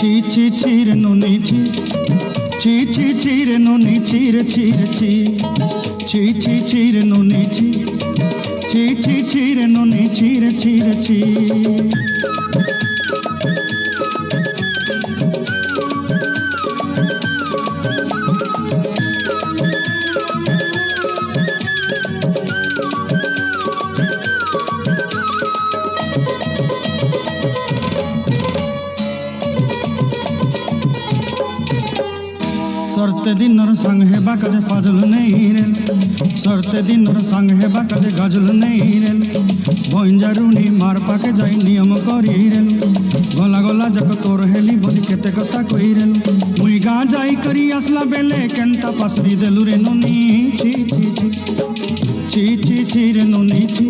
ছি রে ননি ছি। ছি ছি ছি চির ননি ছি রে ছি। ছি ছি ছি ছি রে ননি ছি। ছি ছি ছি রে ননি ছি ছি। সরতে দিনর সঙ্গ হেবা কাজে ফাজল নেই রে। সরতে দিনর সঙ্গ হেবা কাজে গজল নেই রে। ভঞ্জারুনি মার পাকে যাই নিয়ম করি রে। গলা গলা যাক তোর হেলি বলি কেতে কথা কই রে। মুই গাঁ যাই করি আসলা বেলে কেনতা পাসরি দেলু রে ননি। ছি ছি ছি। ছি ছি ছি রে ননি, ছি।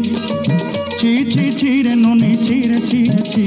ছি ছি ছি রে ননি, ছি রে ছি রে ছি।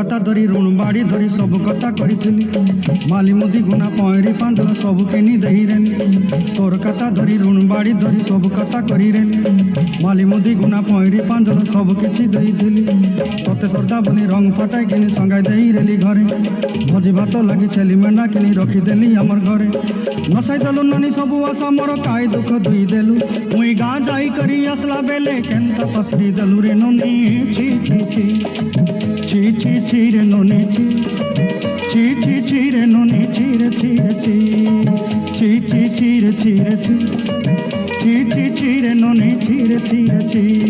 কথা ধরি ଋଣ ବାଡ଼ି ଧରି ସବୁ କଥା କରିଥିଲି ମାଲିମୁଦି ଗୁନା ପଏଁରି ପାଞ୍ଜରା ସବୁ କେନି ଦେଇରେନି ତୋର କଥା ଧରି ଋଣ ବାଡ଼ି ଧରି ସବୁ କଥା କରିରେନି ମାଲିମୁଦି ଗୁନା ପଏଁରି ପାଞ୍ଜରା ସବୁ କିଛି ଦେଇଥିଲି ତତେ ଶ୍ରଦ୍ଧା ବୋଲି ରଙ୍ଗ ଫଟାଇ କିଣି ସଙ୍ଗାଇ ଦେଇରେଲି ଘରେ ଭୋଜି ଭାତ ଲାଗି ଛେଲି ମେଣ୍ଢା କିଣି ରଖିଦେଲି ଆମର ଘରେ ନସାଇ ଦେଲୁ ନାନି ସବୁ ଆଶା ମୋର କାଇ ଦୁଃଖ ଧୋଇ ଦେଲୁ ମୁଇଁ ଗାଁ লাই করি আসলা বেলে কেন্তা পাসরি দলুরে ননে? ছি ছি ছি। ছি ছি ছি রে ননে, ছি। ছি ছি ছি রে ননে, ছি রে ছি রে, ছি। ছি ছি ছি রে ছি রে, ছি। ছি ছি ছি রে ননে, ছি রে ছি রে, ছি।